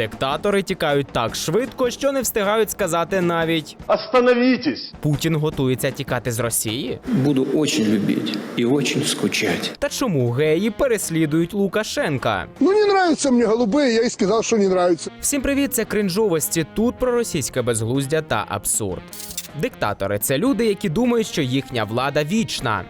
Диктатори тікають так швидко, що не встигають сказати навіть Остановитесь! Путін готується тікати з Росії. Буду очень любить и очень скучать. Та чому геї переслідують Лукашенка? Ну, не нравятся мне голубые, я и сказал, что не нравятся. Всім привіт, це кринжовості. Тут про російське безглуздя та абсурд. Диктатори це люди, які думають, що їхня влада вічна.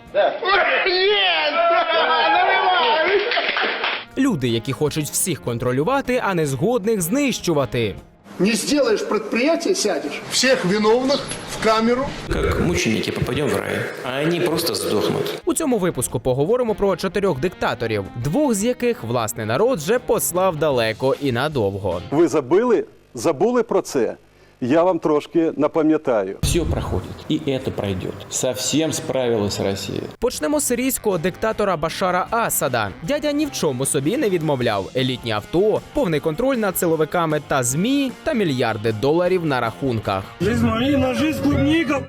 Люди, які хочуть всіх контролювати, а не згодних знищувати. Не сделаешь предприятие, сядешь. Всех виновных в камеру. Как мученики попадем в рай, а они просто сдохнут. У цьому випуску поговоримо про чотирьох диктаторів, двох з яких власний народ вже послав далеко і надовго. Ви забили? Забули про це? Я вам трошки напам'ятаю. Все проходит, и это пройдет. Совсем справилась Россия. Почнемо з сирійського диктатора Башара Асада. Дядя ні в чому собі не відмовляв: елітні авто, повний контроль над силовиками та змі та мільярди доларів на рахунках. Жизнь малина, жизнь клубника,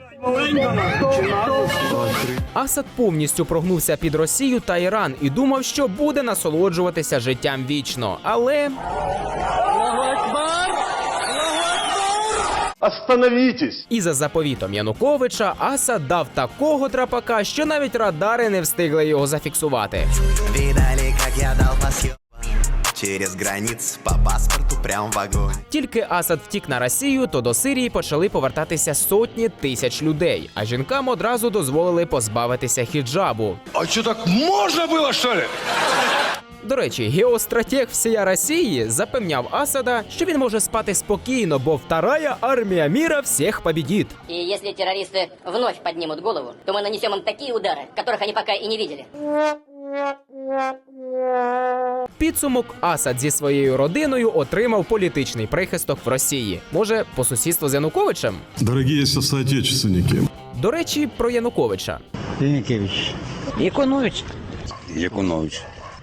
Асад повністю прогнувся під Росію та Іран і думав, що буде насолоджуватися життям вічно. Але Остановитесь! і за заповітом Януковича Асад дав такого трапака, що навіть радари не встигли його зафіксувати. Видали, как я дал по Через границ по паспорту прям в огонь Тільки Асад втік на Росію, то до Сирії почали повертатися сотні тисяч людей, а жінкам одразу дозволили позбавитися хіджабу. А что так можно было, что ли? До речі, геостратег всія Росії запевняв Асада, що він може спати спокійно, бо вторая армія міра всіх побідіть. И если террористы вновь поднимут голову, то мы нанесем им такие удары, которых они пока и не видели. Підсумок Асад зі своєю родиною отримав політичний прихисток в Росії. Може, по сусідству з Януковичем? Дорогие соотечественники, До речі, про Януковича. Якунович.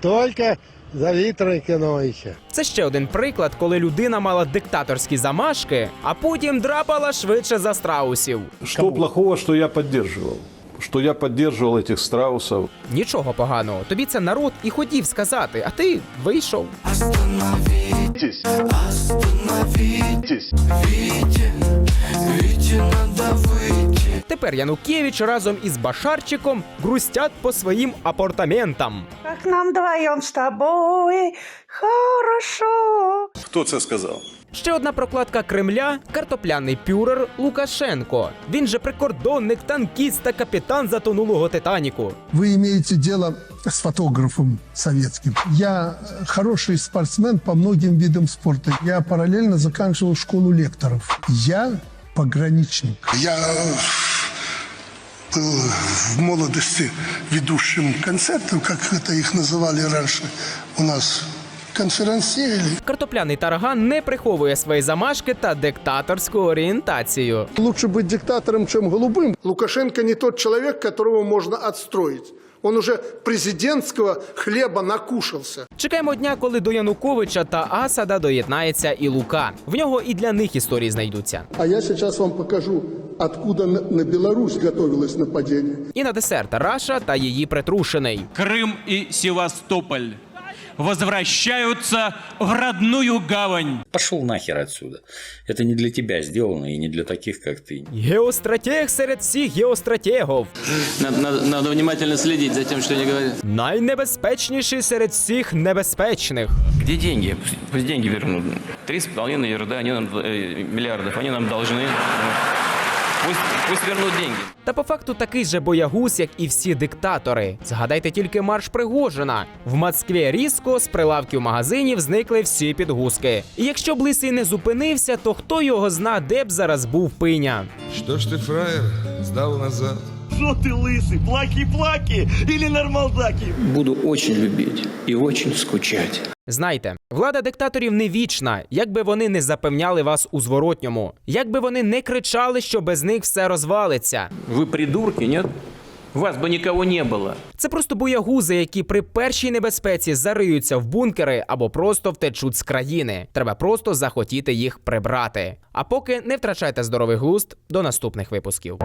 Только за Виктора Якиновича. Це ще один приклад, коли людина мала диктаторські замашки, а потім драпала швидше за страусів. Что плохого, что я поддерживал? Что я поддерживал этих страусов? Нічого поганого, тобі це народ і хотів сказати, а ти вийшов. Остановитесь! Остановитесь! Тепер Янукевич разом із Башарчиком грустять по своїм апартаментам. Как нам вдвоем с тобой хорошо. Хто це сказав? Ще одна прокладка Кремля картопляний пюрер Лукашенко. Він же прикордонник, танкіст та капітан затонулого Титаніку. Вы имеете дело с фотографом советским. Я э, хороший спортсмен по многим видам спорта. Я параллельно заканчивал школу лекторов. Я пограничник. Я э, был в молодости ведущим концертов, как это их называли раньше у нас, конферансье Картопляний тарган не приховує свої замашки та диктаторську орієнтацію. Лучше быть диктатором, чем голубым. Лукашенко не тот человек, которого можно отстроить. Он уже президентского хлеба накушался. Чекаємо дня, коли до Януковича та Асада доєднається і Лука. В нього і для них історії знайдуться. А я сейчас вам покажу, откуда на на Беларусь готовилось нападение. І на десерт Раша та її притрушений. Крым и Севастополь возвращаются в родную гавань. Пошел нахер отсюда. Это не для тебя сделано и не для таких, как ты. Геостратег серед всіх геостратегів. Надо, надо, надо внимательно следить за тем, что они говорят. Найнебезпечніший серед всіх небезпечних. Где деньги? Пусть деньги вернут. Три с половиной ерунда, они нам, э, миллиардов, они нам должны. Пусть, пусть вернуть деньги. Та по факту такий же боягуз, як і всі диктатори. Згадайте тільки марш Пригожина. В Москві різко з прилавків магазинів зникли всі підгузки. І якщо б лисий не зупинився, то хто його зна, де б зараз був пиня. Що ж ти, фраєр, здав назад? Что ты лысый, плаки-плаки или нормалдаки? Буду очень любить и очень скучать. Знайте, влада диктаторів не вічна, як би вони не запевняли вас у зворотньому, як би вони не кричали, що без них все розвалиться. Вы придурки, нет? Вас бы никого не было. Це просто боягузи, які при першій небезпеці зариються в бункери або просто втечуть з країни. Треба просто захотіти їх прибрати. А поки не втрачайте здоровий глузд до наступних випусків.